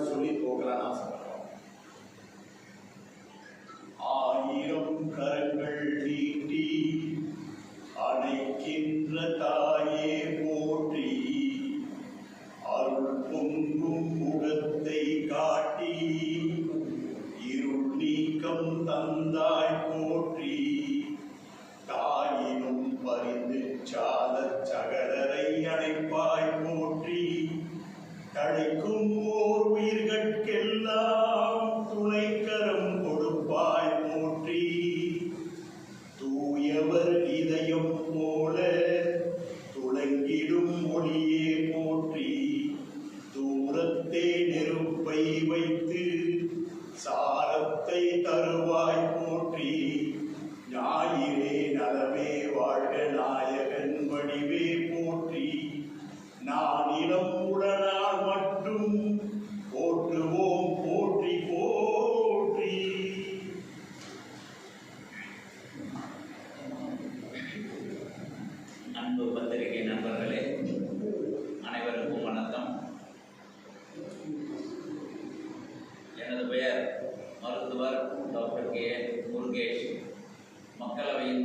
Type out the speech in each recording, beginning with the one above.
Sulit kok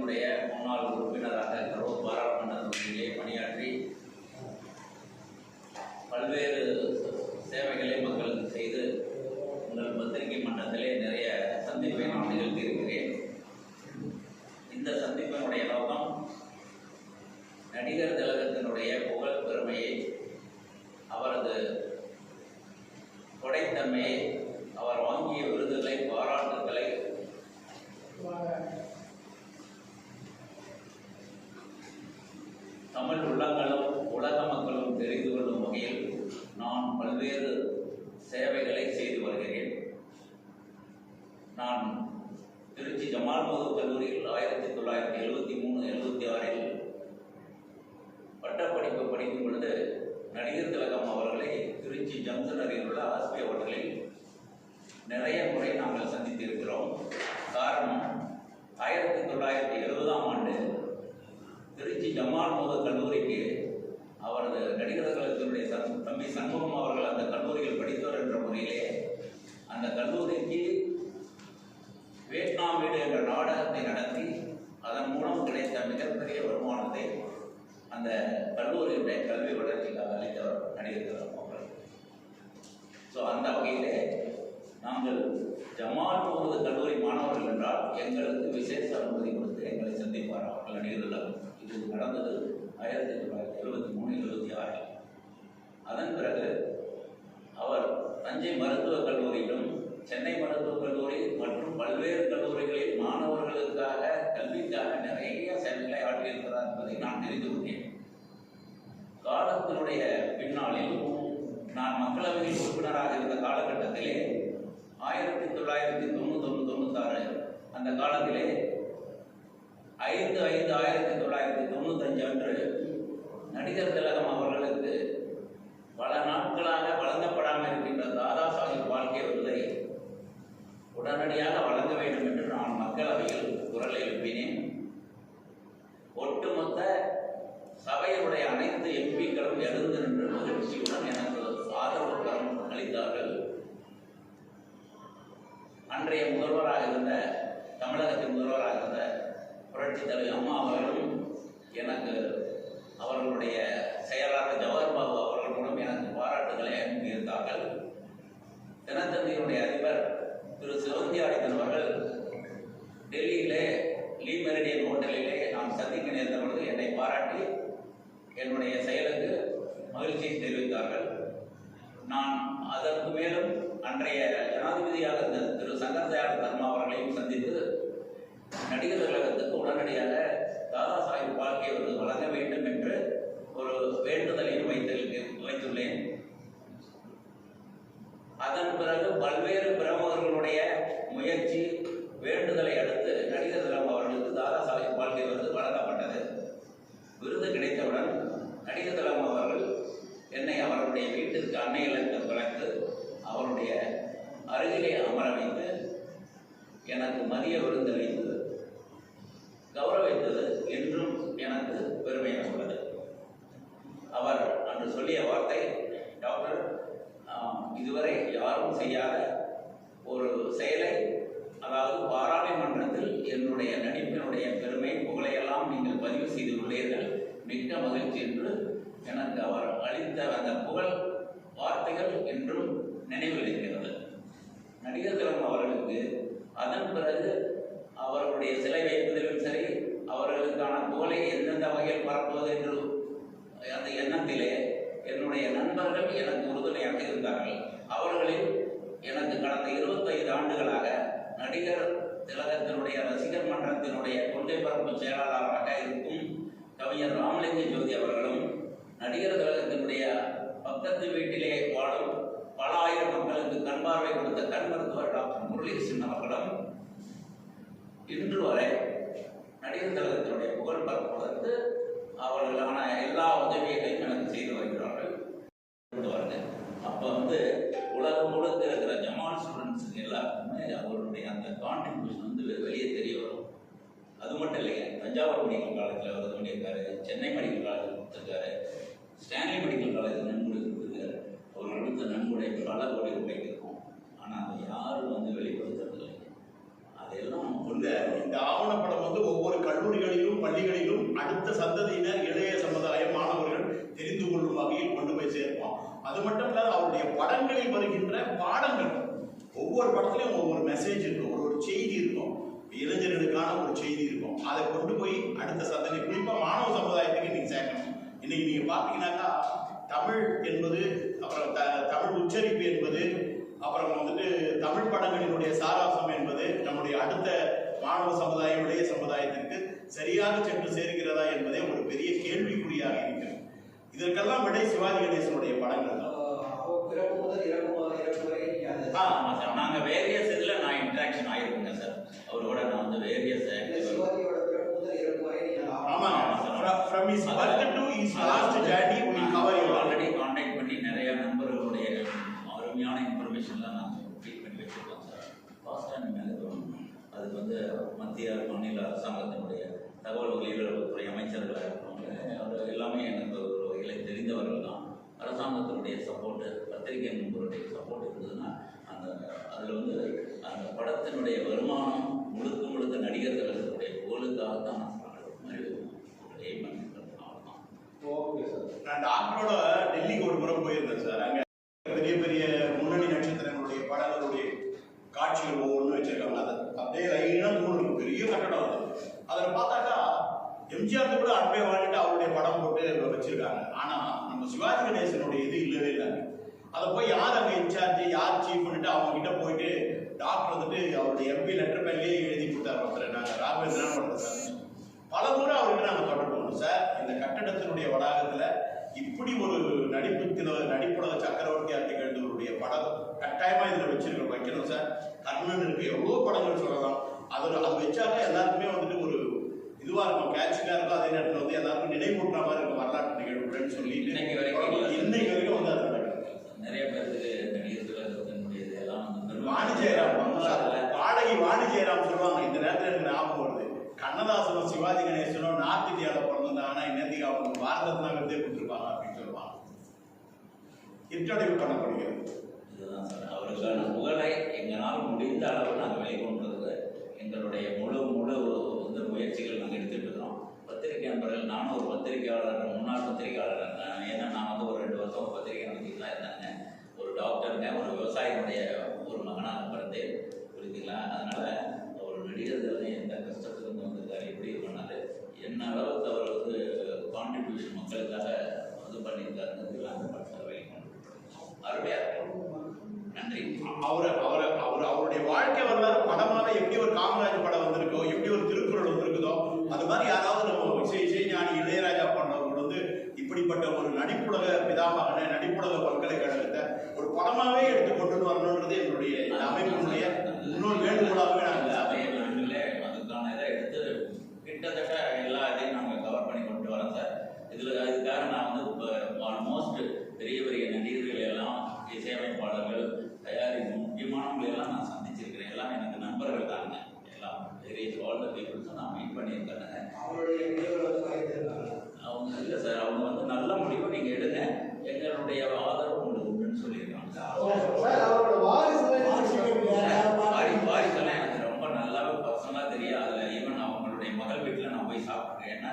என்னுடைய முன்னாள் உறுப்பினராக கரூர் பாராளுமன்ற தொகுதியிலே பணியாற்றி பல்வேறு சேவைகளை மக்களுக்கு செய்து உங்கள் பத்திரிகை மன்றத்திலே நிறைய சந்திப்பை நான் நிகழ்த்தியிருக்கிறேன். இந்த சந்திப்பினுடைய நோக்கம் நடிகர் திலகத்தினுடைய புகழ் பெருமையை அவரது கொடைத்தன்மையை அவர் வாங்கிய விருதுகளை பாராட்டுகளை தமிழ் உள்ளங்களும் உலக மக்களும் தெரிந்து கொள்ளும் வகையில் நான் பல்வேறு சேவைகளை செய்து வருகிறேன். நான் திருச்சி ஜமால் மது கல்லூரியில் ஆயிரத்தி தொள்ளாயிரத்தி எழுபத்தி மூணு எழுபத்தி ஆறில் பட்டப்படிப்பு படிக்கும் பொழுது நடிகர் திலகம் அவர்களை திருச்சி ஜங்ஷன் அருகில் உள்ள ஆஸ்பி ஹோட்டலில் நிறைய முறை நாங்கள் சந்தித்திருக்கிறோம். காரணம் ஆயிரத்தி தொள்ளாயிரத்தி எழுபதாம் ஆண்டு திருச்சி ஜமால் மோத கல்லூரிக்கு அவரது நடிகர் கழகத்தினுடைய சன் தம்பி சண்முகம் அவர்கள் அந்த கல்லூரியில் படித்தவர் என்ற முறையிலே அந்த கல்லூரிக்கு வியட்நாம் வீடு என்ற நாடகத்தை நடத்தி அதன் மூலம் கிடைத்த மிகப்பெரிய வருமானத்தை அந்த கல்லூரியுடைய கல்வி வளர்ச்சிக்காக அளித்தவர் நடிகர் அவர்கள். ஸோ அந்த வகையிலே நாங்கள் ஜமால் முகமது கல்லூரி மாணவர்கள் என்றால் எங்களுக்கு விசேஷ அனுமதி கொடுத்து எங்களை சந்திப்பார் அவர்கள் நடிகர் இது நடந்தது ஆயிரத்தி தொள்ளாயிரத்தி எழுபத்தி மூணு எழுபத்தி ஆறில் அதன் பிறகு அவர் தஞ்சை மருத்துவக் கல்லூரியிலும் சென்னை மருத்துவக் கல்லூரி மற்றும் பல்வேறு கல்லூரிகளில் மாணவர்களுக்காக கல்விக்காக நிறைய சேவைகளை ஆற்றியிருக்கிறார் என்பதை நான் தெரிந்து கொண்டேன். காலத்தினுடைய பின்னாளில் நான் மக்களவையில் உறுப்பினராக இருந்த காலகட்டத்திலே ஆயிரத்தி தொள்ளாயிரத்தி தொண்ணூத்தொன்று தொண்ணூத்தாறு அந்த காலத்திலே ஐந்து ஐந்து ஆயிரத்தி தொள்ளாயிரத்தி தொண்ணூத்தஞ்சு அன்று நடிகர் திலகம் அவர்களுக்கு பல நாட்களாக வழங்கப்படாமல் இருக்கின்ற தாதா சாஹிப் வாழ்க்கை விருதை உடனடியாக வழங்க வேண்டும் என்று நான் மக்களவையில் குரல் எழுப்பினேன். ஒட்டுமொத்த சபையுடைய அனைத்து எம்பிக்களும் எழுந்து நின்று மகிழ்ச்சியுடன் எனக்கு ஆதரவு கரம் அளித்தார்கள். அன்றைய முதல்வராக இருந்த தமிழகத்தின் முதல்வராக இருந்த புரட்சி தலைவி அம்மா அவர்களும் எனக்கு அவர்களுடைய செயலாளர் ஜவஹர் பாபு அவர்கள் மூலம் எனக்கு பாராட்டுகளை அனுப்பியிருந்தார்கள். தினத்தந்தியுடைய அதிபர் திரு சிவந்தி ஆடித்தன் அவர்கள் டெல்லியிலே லீ மெரிடியன் ஹோட்டலிலே நாம் சந்திக்க நேர்ந்த பொழுது என்னை பாராட்டி என்னுடைய செயலுக்கு மகிழ்ச்சியை தெரிவித்தார்கள். நான் அதற்கு மேலும் அன்றைய ஜனாதிபதியாக இருந்த திரு சங்கர் தயாள் தர்மா அவர்களையும் சந்தித்து நடிகர் கழகத்துக்கு உடனடியாக தாதா சாஹிப் வாழ்க்கை விருது வழங்க வேண்டும் என்று ஒரு வேண்டுதலையும் வைத்து வைத்துள்ளேன். அதன் பிறகு பல்வேறு பிரமுகர்களுடைய முயற்சி வேண்டுதலை அடுத்து நடிகர் திலகம் அவர்களுக்கு தாதா சாஹிப் பால்கே விருது வழங்கப்பட்டது. விருது கிடைத்தவுடன் நடிகர் திலகம் அவர்கள் என்னை அவருடைய வீட்டிற்கு அன்னை வளர்த்து அவருடைய அருகிலே அமர வைத்து எனக்கு மதிய விருந்தளித்து எனக்கு அவர் அளித்த அந்த புகழ் வார்த்தைகள் என்றும் நினைவில் இருக்கிறது நடிகர் திலகம் அவர்களுக்கு அதன் பிறகு அவர்களுடைய சிலை வைப்பதிலும் சரி அவர்களுக்கான புகழை எந்தெந்த வகையில் பரப்புவது என்று அந்த எண்ணத்திலே என்னுடைய நண்பர்கள் எனக்கு உறுதுணையாக இருந்தார்கள். அவர்களில் எனக்கு கடந்த இருபத்தைந்து ஆண்டுகளாக நடிகர் திலகத்தினுடைய ரசிகர் மன்றத்தினுடைய கொள்கை பரப்பு செயலாளராக இருக்கும் கவிஞர் ராமலிங்க ஜோதி அவர்களும் நடிகர் கழகத்தினுடைய பக்கத்து வீட்டிலே வாழும் பல ஆயிரம் மக்களுக்கு கண் பார்வை கொடுத்த கண் மருத்துவர் டாக்டர் முரளிகிருஷ்ணன் அவர்களும் இன்று வரை நடிகர் கழகத்தினுடைய புகழ் பரப்புவதற்கு அவர்களான எல்லா உதவிகளையும் எனக்கு செய்து வருகிறார்கள். அப்போ வந்து உலகம் முழுக்க இருக்கிற ஜமால் ஸ்டூடெண்ட்ஸ் எல்லாருக்குமே அவருடைய அந்த கான்ட்ரிபியூஷன் வந்து வெளியே தெரிய வரும். அது மட்டும் இல்லைங்க. தஞ்சாவூர் மெடிக்கல் காலேஜில் அவர் பண்ணியிருக்காரு. சென்னை மெடிக்கல் காலேஜில் கொடுத்துருக்காரு. ஸ்டான்லி மெடிக்கல் காலேஜ் நன்கொடை கொடுத்துருக்காரு அவர் கொடுத்த நன்கொடை பல கோடி ரூபாய்க்கு இருக்கும். ஆனால் அதை யாரும் வந்து வெளிப்படுத்துறதில்லை அதெல்லாம் அதையெல்லாம் கொண்டு இந்த இந்த ஆவணப்படம் வந்து ஒவ்வொரு கல்லூரிகளிலும் பள்ளிகளிலும் அடுத்த சந்ததியினர் இளைய சமுதாயம் மாணவர்கள் தெரிந்து கொள்ளும் வகையில் கொண்டு போய் சேர்ப்போம். அது மட்டும் இல்லாத அவருடைய படங்களில் வருகின்ற பாடங்கள். ஒவ்வொரு படத்துலையும் ஒவ்வொரு மெசேஜ் இருக்கும். ஒரு ஒரு செய்தி இருக்கும். இளைஞர்களுக்கான ஒரு செய்தி இருக்கும். அதை கொண்டு போய் அடுத்த சந்ததி குறிப்பாக மாணவ சமுதாயத்துக்கு இன்னைக்கு சேர்க்கணும். இன்னைக்கு நீங்க பார்த்தீங்கன்னாக்கா தமிழ் என்பது அப்புறம் தமிழ் உச்சரிப்பு என்பது அப்புறம் வந்துட்டு தமிழ் படங்களினுடைய சாராம்சம் என்பது நம்முடைய அடுத்த மாணவ சமுதாயம் இளைய சமுதாயத்திற்கு சரியாக சென்று சேர்கிறதா என்பதே ஒரு பெரிய கேள்விக்குறியாக இருக்கிறது. இதற்கெல்லாம் விடை சிவாஜி கணேசனுடைய படங்கள். தான் நீங்க வேரியஸ் இதில் நான் இன்ட்ராக்ஷன் ஆகிருக்கேங்க சார். அவரோட நான் வந்து வேரியஸ் யூ ஆல்ரெடி காண்டாக்ட் பண்ணி நிறைய நண்பர்களுடைய அருமையான இன்ஃபர்மேஷன்லாம் நான் ஃபீட் பண்ணி வச்சிருக்கோம் சார் லாஸ்ட் டைம் எனக்கு அதுக்கு வந்து மத்திய மாநில அரசாங்கத்தினுடைய தகவல் ஒலிபரப்புத்துறை அமைச்சர்களாக இருக்கிறவங்க அவர் எல்லாமே எனக்கு ஒரு வகையில் தெரிந்தவர்கள் தான். அரசாங்கத்தினுடைய சப்போர்ட்டு பத்திரிகை நண்பருடைய சப்போர்ட் இருந்ததுன்னா அந்த அதில் வந்து அந்த படத்தினுடைய வருமானம் முழுக்க முழுக்க நடிகர் திலகத்தினுடைய புகழுக்காக தான் நான் நான் டாக்டரோட டெல்லிக்கு ஒரு முறை போயிருந்தேன் சார். அங்கே பெரிய பெரிய முன்னணி நட்சத்திரங்களுடைய படங்களுடைய காட்சிகள் ஒவ்வொன்றும் வச்சிருக்காங்க. அதை அப்படியே லைனா தூண் பெரிய கட்டடம் அது. அதில் பார்த்தாக்கா எம்ஜிஆர் கூட அன்பே வாழ்ந்துட்டு அவருடைய படம் போட்டு வச்சிருக்காங்க. ஆனால் நம்ம சிவாஜி கணேசனுடைய இது இல்லவே இல்லை. அதை போய் யார் அங்கே இன்சார்ஜ் யார் சீஃப் அவங்க கிட்ட போயிட்டு டாக்டர் வந்துட்டு அவருடைய எம்பி லெட்டர் பேர்லேயே எழுதி கொடுத்தாரு ஒருத்தர். நாங்கள் ராகவேந்திரன் ஒருத்தர் சார். பல முறை அவர்கிட்ட நாங்கள் தொடர்பு சார். இந்த கட்டடத்தினுடைய வளாகத்தில் இப்படி ஒரு நடிப்பு நடிப்புலக சக்கரவர்த்தி திகழ்ந்தவருடைய படம் கட்டாயமாக இதில் வச்சிருக்க வைக்கணும் சார். கர்ணன் இருக்கு எவ்வளோ படங்கள் சொல்லலாம். அதில் அது வச்சாலே எல்லாருக்குமே வந்துட்டு ஒரு இதுவாக இருக்கும் கேட்சிங்காக இருக்கும். அதே நேரத்தில் வந்து எல்லாருக்கும் நினைவூட்டுற மாதிரி இருக்கும் வரலாற்று நிகழ்வுகள்னு சொல்லிட்டு இன்னைக்கு வரைக்கும் இன்னைக்கு வரைக்கும் வந்து அது நடக்குது நிறைய பேருக்கு நடிகர் திலகத்தினுடைய இதெல்லாம் வந்து பெருமை. வாணி ஜெயராம் பாடகி வாணி ஜெயராம் சொல்லுவாங்க இந்த நேரத்துல எனக்கு ஞாபகம் வருது கண்ணதாசனும் சிவாஜி கணேசனும் நார்த் இந்தியாவில் பிறந்திருந்தாங்க ஆனால் இன்னத்துக்கு அவங்க பாரத ரத்னா கொடுத்துருப்பாங்க அப்படின்னு சொல்லுவாங்க. இற்றடைவு பண்ணப்படுகிறது. இதுதான் சார். அவருக்கான புகழை எங்களால் முடிந்த அளவு நாங்கள் வெளிக்கொண்டுறது எங்களுடைய முழு முழு வந்து முயற்சிகள் நாங்கள் எடுத்துகிட்டு இருக்கிறோம். பத்திரிகை நண்பர்கள் நானும் ஒரு பத்திரிகையாளர் முன்னாள் பத்திரிகையாளர் இருந்தேன். ஏன்னா நான் வந்து ஒரு ரெண்டு வருஷம் ஒரு பத்திரிகை நடத்திட்டு தான் இருந்தாங்க ஒரு டாக்டருங்க ஒரு விவசாயினுடைய ஒரு மகனாக பிறந்தேன் புரியுதுங்களா அதனால் ஒரு நடிகர் என்ன அளவுக்கு அவர் வந்து கான்ட்ரிபியூஷன் மக்களுக்காக இது பண்ணியிருக்காருங்கிறது அந்த படத்தில் வெளிக்கொண்டு அருமையாக நன்றி. அவர் அவர் அவர் அவருடைய வாழ்க்கை வரலாறு படமாக எப்படி ஒரு காமராஜ் படம் பெரிய பெரிய நடிகர்கள் எல்லாம் இசையமைப்பாளர்கள் தயாரிப்பு முக்கியமானவங்களை எல்லாம் நான் சந்திச்சிருக்கிறேன். எல்லாம் எனக்கு நண்பர்கள் தாங்க. எல்லாம் பெரிய வாழ்ந்த பீப்புள்ஸும் நான் மீட் பண்ணியிருக்கேன் அவங்க இல்லை சார் அவங்க வந்து நல்ல முடிவு நீங்கள் எடுங்க. எங்களுடைய ஆதரவு உண்டு உண்டுன்னு சொல்லியிருக்காங்க. எனக்கு ரொம்ப நல்லாவே பர்சனலாக தெரியும் ஈவன் அவங்களுடைய மகள் வீட்டில் நான் போய் சாப்பிட்றேன் ஏன்னா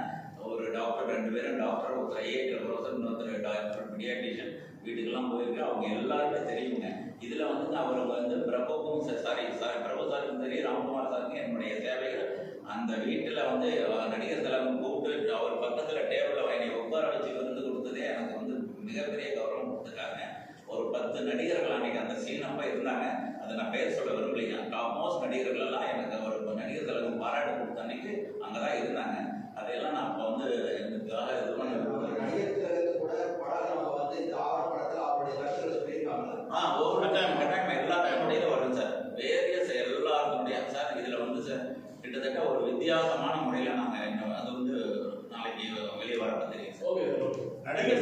ஒரு டாக்டர் ரெண்டு பேரும் டாக்டர் ஒருத்தர் ஐஐடி ப்ரொஃபஸர் இன்னொருத்தர் டாக்டர் பீடியாட்ரிஷியன் வீட்டுக்கெல்லாம் போயிருக்கு. அவங்க எல்லாருமே தெரியுங்க. இதில் வந்து அவருக்கு வந்து பிரபுக்கும் சாரி சாரி பிரபு சாருக்கும் சரி ராம்குமார் சாருக்கும் என்னுடைய சேவைகள். அந்த வீட்டில் வந்து நடிகர் தலைவன் கூப்பிட்டு அவர் பக்கத்தில் டேபிளில் என்னை உட்கார வச்சு விருந்து கொடுத்ததே எனக்கு வந்து மிகப்பெரிய கௌரவம் கொடுத்துருக்காங்க. ஒரு பத்து நடிகர்கள் அன்னைக்கு அந்த சீன் இருந்தாங்க. அதை நான் பேர் சொல்ல விரும்பலைங்க. டாப் மோஸ்ட் நடிகர்கள் எல்லாம் எனக்கு ஒரு நடிகர் தலைவன் பாராட்டு கொடுத்த அன்னைக்கு அங்கே தான் இருந்தாங்க. அதையெல்லாம் நான் அப்ப வந்து எனக்காக இது பண்ண கூட படம் வந்து இந்த ஆவண படத்துல அவருடைய கருத்துக்களை சொல்லியிருக்காங்க. ஆ ஒவ்வொரு டைம் கட்டாயம் எல்லா டைமுடைய வரும் சார். வேரியஸ் எல்லாருடைய சார் இதுல வந்து சார் கிட்டத்தட்ட ஒரு வித்தியாசமான முறையில நாங்க இன்னும் அது வந்து நாளைக்கு வெளியே வரப்ப தெரியும் சார். நடிகர்